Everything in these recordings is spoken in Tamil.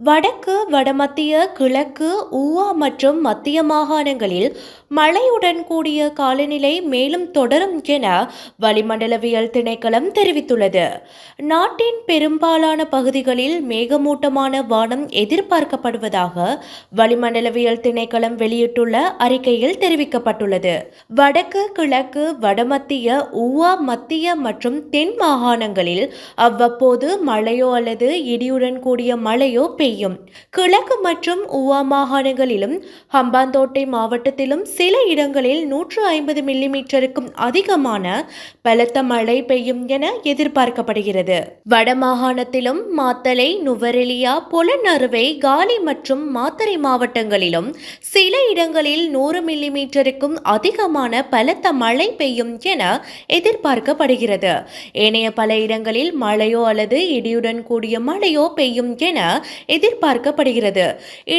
வடக்கு வடமத்திய கிழக்கு ஊவா மற்றும் மத்திய மாகாணங்களில் மழையுடன் கூடிய காலநிலை மேலும் தொடரும் என வளிமண்டலவியல் திணைக்களம் தெரிவித்துள்ளது. நாட்டின் பெரும்பாலான பகுதிகளில் மேகமூட்டமான வானம் எதிர்பார்க்கப்படுவதாக வளிமண்டலவியல் திணைக்களம் வெளியிட்டுள்ள அறிக்கையில் தெரிவிக்கப்பட்டுள்ளது. வடக்கு கிழக்கு வடமத்திய ஊவா மத்திய மற்றும் தென் மாகாணங்களில் அவ்வப்போது மழையோ அல்லது இடியுடன் கூடிய மழையோ பெய்யும். கிழக்கு மற்றும் ஊவா மாகாணங்களிலும் ஹம்பாந்தோட்டை மாவட்டத்திலும் சில சில இடங்களில் நூற்று ஐம்பது மில்லிமீட்டருக்கும் அதிகமான பலத்த மழை பெய்யும் என எதிர்பார்க்கப்படுகிறது. வடமாகாணத்திலும் மாத்தலை நுவரெலியா பொலனறுவை காலி மற்றும் மாத்தறை மாவட்டங்களிலும் சில இடங்களில் நூறு மில்லிமீட்டருக்கும் அதிகமான பலத்த மழை பெய்யும் என எதிர்பார்க்கப்படுகிறது. ஏனைய பல இடங்களில் மழையோ அல்லது இடியுடன் கூடிய மழையோ பெய்யும் என எதிர்பார்க்கப்படுகிறது.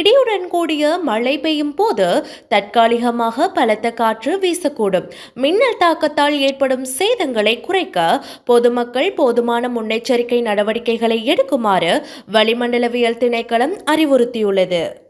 இடியுடன் கூடிய மழை பெய்யும் போது தற்காலிகமாக பலத்த காற்று வீசக்கூடும். மின்னல் தாக்கத்தால் ஏற்படும் சேதங்களை குறைக்க பொதுமக்கள் போதுமான முன்னெச்சரிக்கை நடவடிக்கைகளை எடுக்குமாறு வளிமண்டலவியல் திணைக்களம் அறிவுறுத்தியுள்ளது.